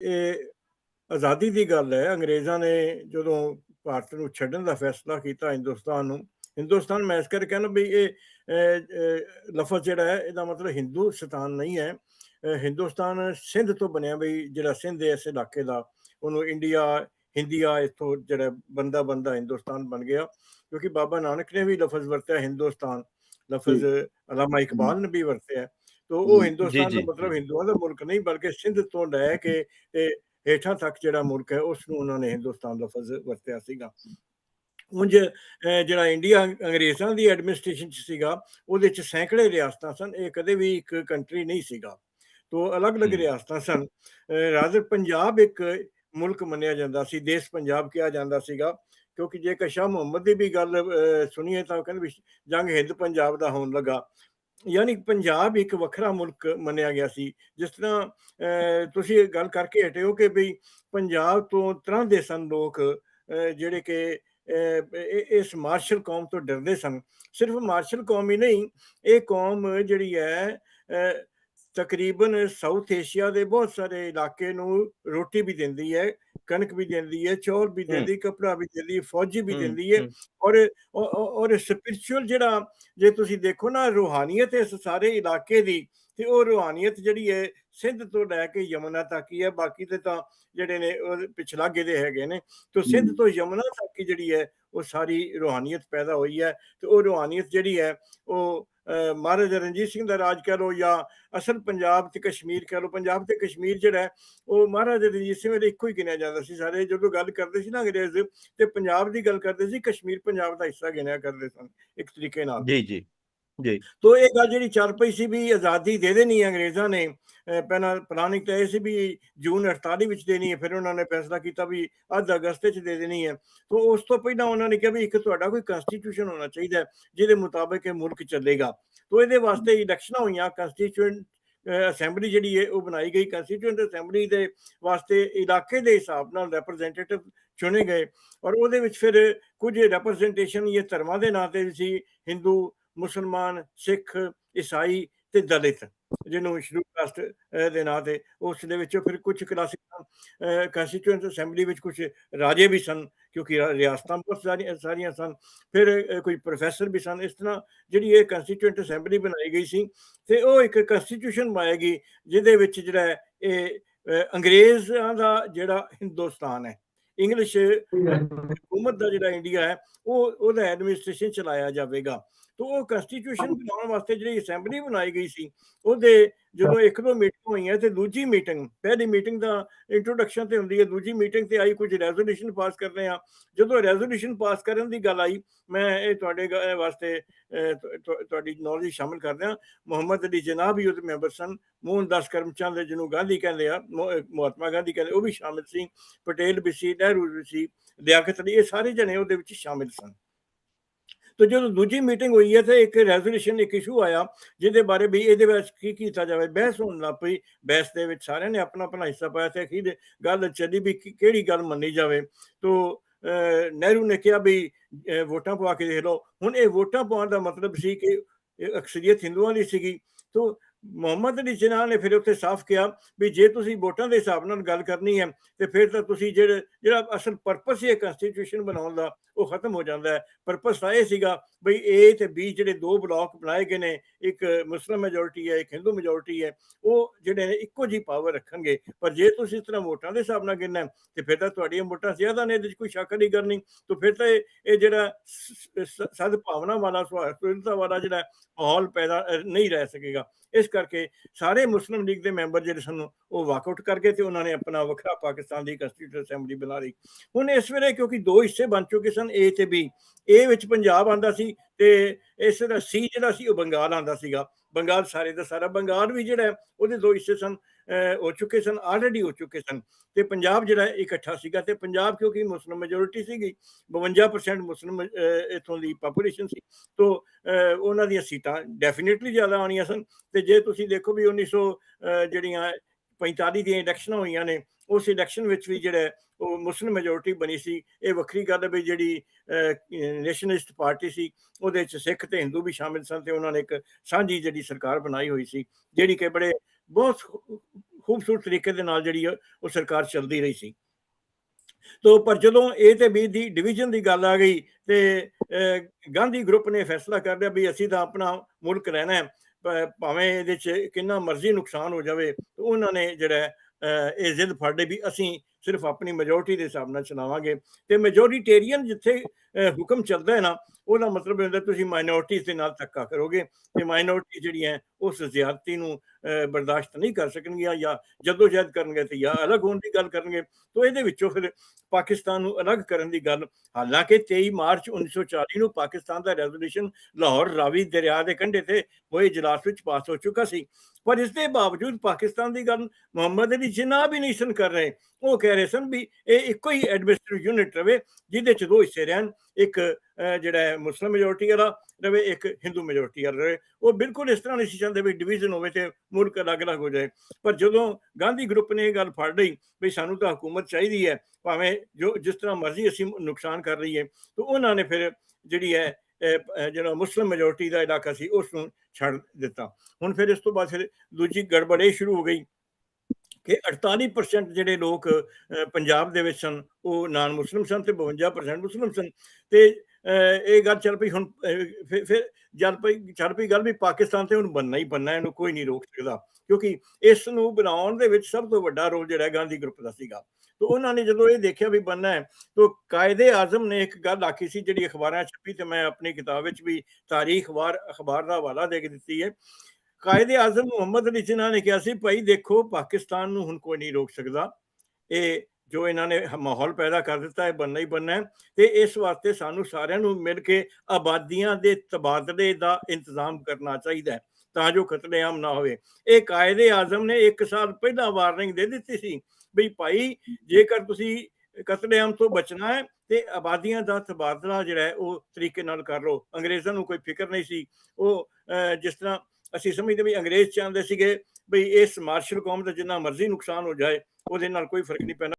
ਇਹ ਆਜ਼ਾਦੀ ਦੀ ਗੱਲ ਹੈ। ਅੰਗਰੇਜ਼ਾਂ ਨੇ ਜਦੋਂ ਭਾਰਤ ਨੂੰ ਛੱਡਣ ਦਾ ਫੈਸਲਾ ਕੀਤਾ ਹਿੰਦੁਸਤਾਨ ਨੂੰ ਹਿੰਦੁਸਤਾਨ ਮੈਂ ਇਸ ਕਰਕੇ ਕਹਿੰਦਾ ਵੀ ਇਹ ਲਫ਼ਜ਼ ਜਿਹੜਾ ਹੈ ਇਹਦਾ ਮਤਲਬ ਹਿੰਦੁਸਤਾਨ ਨਹੀਂ ਹੈ। ਹਿੰਦੁਸਤਾਨ ਸਿੰਧ ਤੋਂ ਬਣਿਆ ਵੀ ਜਿਹੜਾ ਸਿੰਧ ਹੈ ਇਸ ਇਲਾਕੇ ਦਾ ਉਹਨੂੰ ਇੰਡੀਆ ਹਿੰਦੀਆ ਇਥੋਂ ਜਿਹੜਾ ਬੰਦਾ ਬੰਦਾ ਹਿੰਦੁਸਤਾਨ ਬਣ ਗਿਆ। ਕਿਉਂਕਿ ਬਾਬਾ ਨਾਨਕ ਨੇ ਵੀ ਲਫ਼ਜ਼ ਵਰਤਿਆ ਹਿੰਦੁਸਤਾਨ ਲਫ਼ਜ਼ ਅਲਾਮਾ ਇਕਬਾਲ ਨੇ ਵੀ ਵਰਤਿਆ। ਤੋ ਉਹ ਹਿੰਦੁਸਤਾਨ ਦਾ ਮਤਲਬ ਹਿੰਦੂਆਂ ਦਾ ਮੁਲਕ ਨਹੀਂ ਬਲਕਿ ਸਿੰਧ ਤੋਂ ਲੈ ਕੇ ਤੇ ਹੇਠਾਂ ਤੱਕ ਜਿਹੜਾ ਮੁਲਕ ਹੈ ਉਸ ਨੂੰ ਉਹਨਾਂ ਨੇ ਹਿੰਦੁਸਤਾਨ ਲਫ਼ਜ਼ ਵਰਤਿਆ ਸੀਗਾ। ਉਂਝ ਜਿਹੜਾ ਇੰਡੀਆ ਅੰਗਰੇਜ਼ਾਂ ਦੀ ਐਡਮਿਨਿਸਟ੍ਰੇਸ਼ਨ ਚ ਸੀਗਾ ਉਹਦੇ ਚ ਸੈਂਕੜੇ ਰਿਆਸਤਾਂ ਸਨ ਇਹ ਕਦੇ ਵੀ ਇੱਕ ਕੰਟਰੀ ਨਹੀਂ ਸੀਗਾ। ਤੋਂ ਅਲੱਗ-ਅਲੱਗ ਰਿਆਸਤਾਂ ਸਨ। ਰਾਜਰ ਪੰਜਾਬ ਇੱਕ ਮੁਲਕ ਮੰਨਿਆ ਜਾਂਦਾ ਸੀ ਦੇਸ਼ ਪੰਜਾਬ ਕਿਹਾ ਜਾਂਦਾ ਸੀਗਾ ਕਿਉਂਕਿ ਜੇ ਕਸ਼ਾ ਮੁਹੰਮਦ ਦੀ ਵੀ ਗੱਲ ਸੁਣੀਏ ਤਾਂ ਕਹਿੰਦੇ ਵੀ ਜੰਗ ਹਿੰਦ ਪੰਜਾਬ ਦਾ ਹੋਣ ਲੱਗਾ। ਯਾਨੀ ਪੰਜਾਬ ਇੱਕ ਵੱਖਰਾ ਮੁਲਕ ਮੰਨਿਆ ਗਿਆ ਸੀ। ਜਿਸ ਤਰ੍ਹਾਂ ਤੁਸੀਂ ਗੱਲ ਕਰਕੇ ਹਟੇ ਹੋ ਕਿ ਬਈ ਪੰਜਾਬ ਤੋਂ ਤਰ੍ਹਾਂ ਦੇ ਸਨ ਲੋਕ ਜਿਹੜੇ ਕਿ ਇਸ ਮਾਰਸ਼ਲ ਕੌਮ ਤੋਂ ਡਰਦੇ ਸਨ। ਸਿਰਫ ਮਾਰਸ਼ਲ ਕੌਮ ਹੀ ਨਹੀਂ, ਇਹ ਕੌਮ ਜਿਹੜੀ ਹੈ ਤਕਰੀਬਨ ਸਾਊਥ ਏਸ਼ੀਆ ਦੇ ਬਹੁਤ ਸਾਰੇ ਇਲਾਕੇ ਨੂੰ ਰੋਟੀ ਵੀ ਦਿੰਦੀ ਹੈ ਕਣਕ ਵੀ ਦਿੰਦੀ ਹੈ ਚੌਲ ਵੀ ਦਿੰਦੀ ਕਪੜਾ ਵੀ ਦਿੰਦੀ ਫੌਜੀ ਵੀ ਦਿੰਦੀ ਹੈ ਔਰ ਔਰ ਸਪਿਰਚੁਅਲ ਜਿਹੜਾ ਜੇ ਤੁਸੀਂ ਦੇਖੋ ਨਾ ਰੂਹਾਨੀਅਤ ਇਸ ਸਾਰੇ ਇਲਾਕੇ ਦੀ ਤੇ ਉਹ ਰੂਹਾਨੀਅਤ ਜਿਹੜੀ ਹੈ ਸਿੰਧ ਤੋਂ ਲੈ ਕੇ ਯਮਨਾ ਤੱਕ ਹੀ ਹੈ ਬਾਕੀ ਤੇ ਤਾਂ ਜਿਹੜੇ ਨੇ ਉਹ ਪਿਛਲਾਗੇ ਦੇ ਹੈਗੇ ਨੇ ਤੋਂ ਸਿੰਧ ਤੋਂ ਯਮਨਾ ਤੱਕ ਜਿਹੜੀ ਹੈ ਉਹ ਸਾਰੀ ਰੂਹਾਨੀਅਤ ਪੈਦਾ ਹੋਈ ਹੈ ਤੇ ਉਹ ਰੂਹਾਨੀਅਤ ਜਿਹੜੀ ਹੈ ਉਹ ਮਹਾਰਾਜਾ ਰਣਜੀਤ ਸਿੰਘ ਦਾ ਰਾਜ ਕਹਿ ਲੋ ਜਾਂ ਅਸਲ ਪੰਜਾਬ ਤੇ ਕਸ਼ਮੀਰ ਕਹਿ ਲੋ ਪੰਜਾਬ ਤੇ ਕਸ਼ਮੀਰ ਜਿਹੜਾ ਉਹ ਮਹਾਰਾਜਾ ਰਣਜੀਤ ਸਿੰਘ ਦੇ ਇੱਕੋ ਹੀ ਗਿਣਿਆ ਜਾਂਦਾ ਸੀ ਸਾਰੇ, ਜਦੋਂ ਗੱਲ ਕਰਦੇ ਸੀ ਨਾ ਅੰਗਰੇਜ਼ ਤੇ ਪੰਜਾਬ ਦੀ ਗੱਲ ਕਰਦੇ ਸੀ, ਕਸ਼ਮੀਰ ਪੰਜਾਬ ਦਾ ਹਿੱਸਾ ਗਿਣਿਆ ਕਰਦੇ ਸਨ, ਇੱਕ ਤਰੀਕੇ ਨਾਲ। ਜੀ ਜੀ। ਜੀ। ਤੋਂ ਇਹ ਗੱਲ ਜਿਹੜੀ ਚੱਲ ਪਈ ਸੀ ਵੀ ਆਜ਼ਾਦੀ ਦੇ ਦੇਣੀ ਅੰਗਰੇਜ਼ਾਂ ਨੇ ਪਹਿਲਾਂ ਪਲਾਨਿੰਗ ਤਾਂ ਇਹ ਸੀ ਵੀ ਜੂਨ 48 ਵਿੱਚ ਦੇਣੀ ਹੈ, ਫਿਰ ਉਹਨਾਂ ਨੇ ਫੈਸਲਾ ਕੀਤਾ ਵੀ ਅੱਧ ਅਗਸਤ ਵਿੱਚ ਦੇ ਦੇਣੀ ਹੈ। ਤੋਂ ਉਸ ਤੋਂ ਪਹਿਲਾਂ ਉਹਨਾਂ ਨੇ ਕਿਹਾ ਵੀ ਇੱਕ ਤੁਹਾਡਾ ਕੋਈ ਕਨਸਟੀਟਿਊਸ਼ਨ ਹੋਣਾ ਚਾਹੀਦਾ ਜਿਹਦੇ ਮੁਤਾਬਕ ਇਹ ਮੁਲਕ ਚੱਲੇਗਾ। ਤੋਂ ਇਹਦੇ ਵਾਸਤੇ ਇਲੈਕਸ਼ਨਾਂ ਹੋਈਆਂ ਕਨਸਟੀਟਿਊਸ਼ਨ ਅਸੈਂਬਲੀ ਜਿਹੜੀ ਹੈ ਉਹ ਬਣਾਈ ਗਈ। ਕਨਸਟੀਟਿਊਐਂਟ ਅਸੈਂਬਲੀ ਦੇ ਵਾਸਤੇ ਇਲਾਕੇ ਦੇ ਹਿਸਾਬ ਨਾਲ ਰਿਪਰੈਜ਼ੈਂਟੇਟਿਵ ਚੁਣੇ ਗਏ ਔਰ ਉਹਦੇ ਵਿੱਚ ਫਿਰ ਕੁਝ ਰਿਪਰੈਜ਼ੈਂਟੇਸ਼ਨ ਇਹ ਧਰਮਾਂ ਦੇ ਨਾਂ ਤੇ ਸੀ, ਹਿੰਦੂ ਮੁਸਲਮਾਨ ਸਿੱਖ ਈਸਾਈ ਤੇ ਦਲਿਤ ਜਿਹਨੂੰ ਸ਼ੁਰੂ ਕਾਸਟ ਦੇ ਨਾਂ ਤੇ ਉਸ ਦੇ ਵਿੱਚੋਂ ਫਿਰ ਕੁਝ ਕਲਾਸਿਕ ਕੰਸਟੀਟਿਊਐਂਟ ਅਸੈਂਬਲੀ ਵਿੱਚ ਕੁਝ ਰਾਜੇ ਵੀ ਸਨ ਕਿਉਂਕਿ ਰਿਆਸਤਾਂ ਬਹੁਤ ਸਾਰੀਆਂ ਸਾਰੀਆਂ ਸਨ। ਫਿਰ ਕੋਈ ਪ੍ਰੋਫੈਸਰ ਵੀ ਸਨ ਇਸ ਤਰ੍ਹਾਂ ਜਿਹੜੀ ਇਹ ਕੰਸਟੀਟਿਊਐਂਟ ਅਸੈਂਬਲੀ ਬਣਾਈ ਗਈ ਸੀ ਤੇ ਉਹ ਇੱਕ ਕੰਸਟੀਟਿਊਸ਼ਨ ਬਣਾਏਗੀ ਜਿਹਦੇ ਵਿੱਚ ਜਿਹੜਾ ਇਹ ਅੰਗਰੇਜ਼ਾਂ ਦਾ ਜਿਹੜਾ ਹਿੰਦੁਸਤਾਨ ਹੈ ਇੰਗਲਿਸ਼ ਹਕੂਮਤ ਦਾ ਜਿਹੜਾ ਇੰਡੀਆ ਹੈ ਉਹ ਉਹਦਾ ਐਡਮਿਨਿਸਟ੍ਰੇਸ਼ਨ ਚਲਾਇਆ ਜਾਵੇਗਾ। ਤੋਂ ਉਹ ਕਨਸਟੀਟਿਊਸ਼ਨ ਬਣਾਉਣ ਵਾਸਤੇ ਜਿਹੜੀ ਅਸੈਂਬਲੀ ਬਣਾਈ ਗਈ ਸੀ, ਉਹਦੇ ਜਦੋਂ ਇੱਕ ਦੋ ਮੀਟਿੰਗ ਹੋਈਆਂ ਤੇ ਦੂਜੀ ਮੀਟਿੰਗ ਪਹਿਲੀ ਮੀਟਿੰਗ ਦਾ ਇੰਟਰੋਡਕਸ਼ਨ ਤੇ ਹੁੰਦੀ ਹੈ, ਦੂਜੀ ਮੀਟਿੰਗ ਤੇ ਆਈ ਕੁਝ ਰੈਜ਼ੋਲੂਸ਼ਨ ਪਾਸ ਕਰਨੇ ਆ ਜਦੋਂ ਰੈਜ਼ੋਲੂਸ਼ਨ ਪਾਸ ਕਰਨ ਦੀ ਗੱਲ ਆਈ, ਮੈਂ ਇਹ ਤੁਹਾਡੇ ਵਾਸਤੇ ਤੁਹਾਡੀ ਨੌਲੇਜ ਸ਼ਾਮਿਲ ਕਰਦੇ ਆ ਮੁਹੰਮਦ ਅਲੀ ਜਨਾਬ ਵੀ ਉਹਦੇ ਮੈਂਬਰ ਸਨ ਮੋਹਨ ਦਾਸ ਕਰਮਚੰਦ ਜਿਹਨੂੰ ਗਾਂਧੀ ਕਹਿੰਦੇ ਆ ਮਹਾਤਮਾ ਗਾਂਧੀ ਕਹਿੰਦੇ, ਉਹ ਵੀ ਸ਼ਾਮਿਲ ਸੀ। ਪਟੇਲ ਵੀ ਸੀ, ਨਹਿਰੂ ਵੀ ਸੀ ਲਿਆਕਤ ਅਲੀ, ਇਹ ਸਾਰੇ ਜਣੇ ਉਹਦੇ ਵਿੱਚ ਸ਼ਾਮਿਲ ਸਨ। ਤੋ ਜਦੋਂ ਦੂਜੀ ਮੀਟਿੰਗ ਹੋਈ ਹੈ, ਤੇ ਇੱਕ ਰੈਜ਼ੋਲੂਸ਼ਨ ਇੱਕ ਇਸ਼ੂ ਆਇਆ, ਜਿਹਦੇ ਬਾਰੇ ਵੀ ਇਹਦੇ ਵਿੱਚ ਕੀ ਕੀਤਾ ਜਾਵੇ, ਬਹਿਸ ਹੋਣ ਲੱਗ ਪਈ। ਬਹਿਸ ਦੇ ਵਿੱਚ ਸਾਰਿਆਂ ਨੇ ਆਪਣਾ ਆਪਣਾ ਹਿੱਸਾ ਪਾਇਆ ਤੇ ਅਖੀਰ ਗੱਲ ਚੱਲੀ ਵੀ ਕਿਹੜੀ ਗੱਲ ਮੰਨੀ ਜਾਵੇ। ਤੋ ਨਹਿਰੂ ਨੇ ਕਿਹਾ ਵੀ ਵੋਟਾਂ ਪਵਾ ਕੇ ਦੇਖ ਲਓ। ਹੁਣ ਇਹ ਵੋਟਾਂ ਪਾਉਣ ਦਾ ਮਤਲਬ ਸੀ ਕਿ ਅਕਸਰੀਅਤ ਹਿੰਦੂਆਂ ਦੀ ਸੀਗੀ। ਤੋ, ਮੁਹੰਮਦ ਅਲੀ ਜਿਨਾਹ ਨੇ ਫਿਰ ਉੱਥੇ ਸਾਫ਼ ਕਿਹਾ ਵੀ ਜੇ ਤੁਸੀਂ ਵੋਟਾਂ ਦੇ ਹਿਸਾਬ ਨਾਲ ਗੱਲ ਕਰਨੀ ਹੈ, ਤੇ ਫਿਰ ਤਾਂ ਤੁਸੀਂ ਜਿਹੜਾ ਜਿਹੜਾ ਅਸਲ ਪਰਪਸ ਹੈ ਕਨਸਟੀਟਿਊਸ਼ਨ ਬਣਾਉਣ ਦਾ ਉਹ ਖਤਮ ਹੋ ਜਾਂਦਾ ਹੈ। ਪਰਪਸ ਤਾਂ ਇਹ ਸੀਗਾ ਬਈ ਏ ਤੇ ਬੀ ਜਿਹੜੇ ਦੋ ਬਲਾਕ ਬਣਾਏ ਗਏ ਨੇ, ਇੱਕ ਮੁਸਲਮ ਮੈਜੋਰਟੀ ਹੈ, ਇੱਕ ਹਿੰਦੂ ਮੈਜੋਰਟੀ ਹੈ, ਉਹ ਜਿਹੜੇ ਨੇ ਇੱਕੋ ਜੀ ਪਾਵਰ ਰੱਖਣਗੇ। ਪਰ ਜੇ ਤੁਸੀਂ ਇਸ ਤਰ੍ਹਾਂ ਵੋਟਾਂ ਦੇ ਹਿਸਾਬ ਨਾਲ ਗਿਣਨਾ ਤੇ ਫਿਰ ਤਾਂ ਤੁਹਾਡੀਆਂ ਵੋਟਾਂ ਜ਼ਿਆਦਾ ਨੇ, ਇਹਦੇ ਵਿੱਚ ਕੋਈ ਸ਼ੱਕ ਨਹੀਂ। ਕਰਨੀ ਤਾਂ ਫਿਰ ਤਾਂ ਇਹ ਜਿਹੜਾ ਸਦ ਭਾਵਨਾ ਵਾਲਾ ਸੁਹਿਰਦਤਾ ਵਾਲਾ ਜਿਹੜਾ ਮਾਹੌਲ ਪੈਦਾ ਨਹੀਂ ਰਹਿ ਸਕੇਗਾ। ਇਸ ਕਰਕੇ ਸਾਰੇ ਮੁਸਲਿਮ ਲੀਗ ਦੇ ਮੈਂਬਰ ਜਿਹੜੇ ਸਨ, ਉਹ ਵਾਕਆਊਟ ਕਰ ਗਏ ਤੇ ਉਹਨਾਂ ਨੇ ਆਪਣਾ ਵੱਖਰਾ ਪਾਕਿਸਤਾਨ ਦੀ ਕੰਸਟੀਟਿਊਸ਼ਨ ਅਸੈਂਬਲੀ ਬਣਾ ਲਈ। ਹੁਣ ਇਸ ਵੇਲੇ ਕਿਉਂਕਿ ਦੋ ਹਿੱਸੇ ਬਣ ਚੁੱਕੇ ਸਨ ਏ ਤੇ ਬੀ ਏ ਵਿੱਚ ਪੰਜਾਬ ਆਂਦਾ ਸੀ ਤੇ ਇਸ ਦਾ ਸੀ ਜਿਹੜਾ ਸੀ ਉਹ ਬੰਗਾਲ ਆਂਦਾ ਸੀਗਾ। ਬੰਗਾਲ ਸਾਰੇ ਦਾ ਸਾਰਾ ਬੰਗਾਲ ਵੀ ਜਿਹੜਾ ਉਹਦੇ ਦੋ ਹਿੱਸੇ ਸਨ ਹੋ ਚੁੱਕੇ ਸਨ ਆਲਰੇਡੀ ਹੋ ਚੁੱਕੇ ਸਨ। ਤੇ ਪੰਜਾਬ ਜਿਹੜਾ ਇਕੱਠਾ ਸੀਗਾ ਤੇ ਪੰਜਾਬ ਕਿਉਂਕਿ ਮੁਸਲਮ ਮੈਜੋਰਿਟੀ ਸੀਗੀ 52% ਮੁਸਲਮ ਇਥੋਂ ਦੀ ਪੋਪੂਲੇਸ਼ਨ ਸੀ, ਤੋਂ ਉਹਨਾਂ ਦੀਆਂ ਸੀਟਾਂ ਡੈਫੀਨਿਟਲੀ ਜ਼ਿਆਦਾ ਆਉਣੀਆਂ ਸਨ। ਤੇ ਜੇ ਤੁਸੀਂ ਦੇਖੋ ਵੀ 1900 ਜਿਹੜੀਆਂ 45 ਦੀਆਂ ਇਲੈਕਸ਼ਨਾਂ ਹੋਈਆਂ ਨੇ ਉਸ ਇਲੈਕਸ਼ਨ ਵਿੱਚ ਵੀ ਜਿਹੜਾ ਉਹ ਮੁਸਲਿਮ ਮੈਜੋਰਟੀ ਬਣੀ ਸੀ, ਇਹ ਵੱਖਰੀ ਗੱਲ ਹੈ ਵੀ ਜਿਹੜੀ ਨੈਸ਼ਨਲਿਸਟ ਪਾਰਟੀ ਸੀ, ਉਹਦੇ ਵਿੱਚ ਸਿੱਖ ਤੇ ਹਿੰਦੂ ਵੀ ਸ਼ਾਮਿਲ ਸਨ ਤੇ ਉਹਨਾਂ ਨੇ ਇੱਕ ਸਾਂਝੀ ਜਿਹੜੀ ਸਰਕਾਰ ਬਣਾਈ ਹੋਈ ਸੀ, ਜਿਹੜੀ ਕਿ ਬੜੇ ਬਹੁਤ ਖੂਬਸੂਰਤ ਤਰੀਕੇ ਦੇ ਨਾਲ ਜਿਹੜੀ ਆ ਉਹ ਸਰਕਾਰ ਚੱਲਦੀ ਰਹੀ ਸੀ। ਤੋ ਪਰ ਜਦੋਂ ਇਹ ਤੇ ਬੀ ਦੀ ਡਿਵੀਜ਼ਨ ਦੀ ਗੱਲ ਆ ਗਈ ਤੇ ਗਾਂਧੀ ਗਰੁੱਪ ਨੇ ਫੈਸਲਾ ਕਰ ਲਿਆ ਵੀ ਅਸੀਂ ਤਾਂ ਆਪਣਾ ਮੁਲਕ ਰਹਿਣਾ ਹੈ ਭਾਵੇਂ ਇਹਦੇ ਚ ਕਿੰਨਾ ਮਰਜ਼ੀ ਨੁਕਸਾਨ ਹੋ ਜਾਵੇ, ਉਹਨਾਂ ਨੇ ਜਿਹੜਾ ਇਹ ਜ਼ਿੱਦ ਫੜ ਲਈ ਵੀ ਅਸੀਂ ਸਿਰਫ ਆਪਣੀ ਮੈਜੋਰਟੀ ਦੇ ਹਿਸਾਬ ਨਾਲ ਚਲਾਵਾਂਗੇ। ਤੇ ਮੈਜੋਰੀਟੇਰੀਅਨ ਜਿੱਥੇ ਹੁਕਮ ਚੱਲਦਾ ਹੈ ਨਾ, ਉਹਦਾ ਮਤਲਬ ਇਹ ਹੁੰਦਾ ਤੁਸੀਂ ਮਾਈਨੋਰਟੀਜ਼ ਦੇ ਨਾਲ ਧੱਕਾ ਕਰੋਗੇ ਤੇ ਮਾਈਨੋਰਟੀ ਜਿਹੜੀਆਂ ਉਸ ਜ਼ਿਆਦਤੀ ਨੂੰ ਬਰਦਾਸ਼ਤ ਨਹੀਂ ਕਰ ਸਕਣਗੀਆਂ ਜਾਂ ਜਦੋਂ ਜਹਿਦ ਕਰਨਗੇ ਤੇ ਜਾਂ ਅਲੱਗ ਹੋਣ ਦੀ ਗੱਲ ਕਰਨਗੇ। ਤੋਂ ਇਹਦੇ ਵਿੱਚੋਂ ਫਿਰ ਪਾਕਿਸਤਾਨ ਨੂੰ ਅਲੱਗ ਕਰਨ ਦੀ ਗੱਲ, ਹਾਲਾਂਕਿ 23 ਮਾਰਚ 1940 ਨੂੰ ਪਾਕਿਸਤਾਨ ਦਾ ਰੈਜ਼ੋਲੂਸ਼ਨ ਲਾਹੌਰ ਰਾਵੀ ਦਰਿਆ ਦੇ ਕੰਢੇ ਤੇ ਹੋਏ ਇਜਲਾਸ ਵਿੱਚ ਪਾਸ ਹੋ ਚੁੱਕਾ ਸੀ। ਪਰ ਇਸ ਦੇ ਬਾਵਜੂਦ ਪਾਕਿਸਤਾਨ ਦੀ ਗੱਲ ਮੁਹੰਮਦ ਅਲੀ ਜਿਨਾ ਵੀ ਨਹੀਂ ਸਨ ਕਰ ਰਹੇ। ਉਹ ਕਹਿ ਰਹੇ ਸਨ ਵੀ ਇਹ ਇੱਕੋ ਹੀ ਐਡਮਿਨਿਸਟ੍ਰੇਟਿਵ ਯੂਨਿਟ ਰਵੇ, ਜਿਹਦੇ ਚ ਦੋ ਹਿੱਸੇ ਰਹਿਣ, ਇੱਕ ਜਿਹੜਾ ਹੈ ਮੁਸਲਮ ਮੈਜੋਰਟੀ ਵਾਲਾ ਰਵੇ, ਇੱਕ ਹਿੰਦੂ ਮੈਜੋਰਟੀ ਵਾਲਾ ਰਵੇ। ਉਹ ਬਿਲਕੁਲ ਇਸ ਤਰ੍ਹਾਂ ਨਹੀਂ ਸੀ ਚਾਹੁੰਦੇ ਵੀ ਡਿਵੀਜ਼ਨ ਹੋਵੇ ਤੇ ਮੁਲਕ ਅਲੱਗ-ਅਲੱਗ ਹੋ ਜਾਏ। ਪਰ ਜਦੋਂ ਗਾਂਧੀ ਗਰੁੱਪ ਨੇ ਇਹ ਗੱਲ ਫੜ ਲਈ ਵੀ ਸਾਨੂੰ ਤਾਂ ਹਕੂਮਤ ਚਾਹੀਦੀ ਹੈ, ਭਾਵੇਂ ਜੋ ਜਿਸ ਤਰ੍ਹਾਂ ਮਰਜ਼ੀ ਅਸੀਂ ਨੁਕਸਾਨ ਕਰ ਲਈਏ, ਤਾਂ ਉਹਨਾਂ ਨੇ ਫਿਰ ਜਿਹੜੀ ਹੈ ਜਿਹੜਾ ਮੁਸਲਮ ਮੈਜੋਰਟੀ ਦਾ ਇਲਾਕਾ ਸੀ ਉਸ ਨੂੰ ਛੱਡ ਦਿੱਤਾ। ਹੁਣ ਫਿਰ ਇਸ ਤੋਂ ਬਾਅਦ ਫਿਰ ਦੂਜੀ ਗੜਬੜ ਇਹ ਸ਼ੁਰੂ ਹੋ ਗਈ ਕਿ 48% ਜਿਹੜੇ ਲੋਕ ਪੰਜਾਬ ਦੇ ਵਿੱਚ ਸਨ, ਉਹ ਨਾਨ ਮੁਸਲਿਮ ਸਨ ਤੇ 52% ਮੁਸਲਿਮ ਸਨ। ਤੇ ਇਹ ਗੱਲ ਚੱਲ ਪਈ ਹੁਣ ਫਿਰ ਫਿਰ ਚੱਲ ਪਈ ਚੱਲ ਪਈ ਗੱਲ ਵੀ ਪਾਕਿਸਤਾਨ ਤੇ ਹੁਣ ਬੰਨਾ ਹੀ ਬੰਨਾ ਇਹਨੂੰ ਕੋਈ ਨਹੀਂ ਰੋਕ ਸਕਦਾ। ਕਿਉਂਕਿ ਇਸ ਨੂੰ ਬਣਾਉਣ ਦੇ ਵਿੱਚ ਸਭ ਤੋਂ ਵੱਡਾ ਰੋਲ ਜਿਹੜਾ ਗਾਂਧੀ ਗਰੁੱਪ ਦਾ ਸੀਗਾ। ਤੇ ਉਹਨਾਂ ਨੇ ਜਦੋਂ ਇਹ ਦੇਖਿਆ ਵੀ ਬੰਨਾ ਹੈ, ਤਾਂ ਕਾਇਦੇ ਆਜ਼ਮ ਨੇ ਇੱਕ ਗੱਲ ਆਖੀ ਸੀ, ਜਿਹੜੀ ਅਖਬਾਰਾਂ 'ਚ ਛਪੀ, ਤੇ ਮੈਂ ਆਪਣੀ ਕਿਤਾਬ ਵਿੱਚ ਵੀ ਤਾਰੀਖ ਵਾਰ ਅਖਬਾਰ ਦਾ ਹਵਾਲਾ ਦੇ ਕੇ ਦਿੱਤੀ ਹੈ। ਕਾਇਦੇ ਆਜ਼ਮ ਮੁਹੰਮਦ ਅਲੀ ਜਿਨ੍ਹਾਂ ਨੇ ਕਿਹਾ ਸੀ ਭਾਈ ਦੇਖੋ ਪਾਕਿਸਤਾਨ ਨੂੰ ਹੁਣ ਕੋਈ ਨਹੀਂ ਰੋਕ ਸਕਦਾ। ਇਹ ਜੋ ਇਹਨਾਂ ਨੇ ਮਾਹੌਲ ਪੈਦਾ ਕਰ ਦਿੱਤਾ ਹੈ ਬੰਨਾ ਹੀ ਬੰਨਾ ਹੈ। ਤੇ ਇਸ ਵਾਸਤੇ ਸਾਨੂੰ ਸਾਰਿਆਂ ਨੂੰ ਮਿਲ ਕੇ ਆਬਾਦੀਆਂ ਦੇ ਤਬਾਦਲੇ ਦਾ ਇੰਤਜ਼ਾਮ ਕਰਨਾ ਚਾਹੀਦਾ ਹੈ ਤਾਂ ਜੋ ਕਤਲੇਆਮ ਨਾ ਹੋਵੇ। ਇਹ ਕਾਇਦੇ ਆਜ਼ਮ ਨੇ ਇੱਕ ਸਾਲ ਪਹਿਲਾਂ ਵਾਰਨਿੰਗ ਦੇ ਦਿੱਤੀ ਸੀ ਵੀ ਭਾਈ ਜੇਕਰ ਤੁਸੀਂ ਕਤਲੇਆਮ ਤੋਂ ਬਚਣਾ ਹੈ ਤੇ ਆਬਾਦੀਆਂ ਦਾ ਤਬਾਦਲਾ ਜਿਹੜਾ ਹੈ ਉਹ ਤਰੀਕੇ ਨਾਲ ਕਰ ਲਓ। ਅੰਗਰੇਜ਼ਾਂ ਨੂੰ ਕੋਈ ਫਿਕਰ ਨਹੀਂ ਸੀ। ਉਹ ਅਹ, ਜਿਸ ਤਰ੍ਹਾਂ ਅਸੀਂ ਸਮਝਦੇ ਵੀ ਅੰਗਰੇਜ਼ ਚਾਹੁੰਦੇ ਸੀਗੇ ਵੀ ਇਸ ਮਾਰਸ਼ਲ ਕੌਮ ਦਾ ਜਿੰਨਾ ਮਰਜ਼ੀ ਨੁਕਸਾਨ ਹੋ ਜਾਏ, ਉਹਦੇ ਨਾਲ ਕੋਈ ਫ਼ਰਕ ਨਹੀਂ ਪੈਣਾ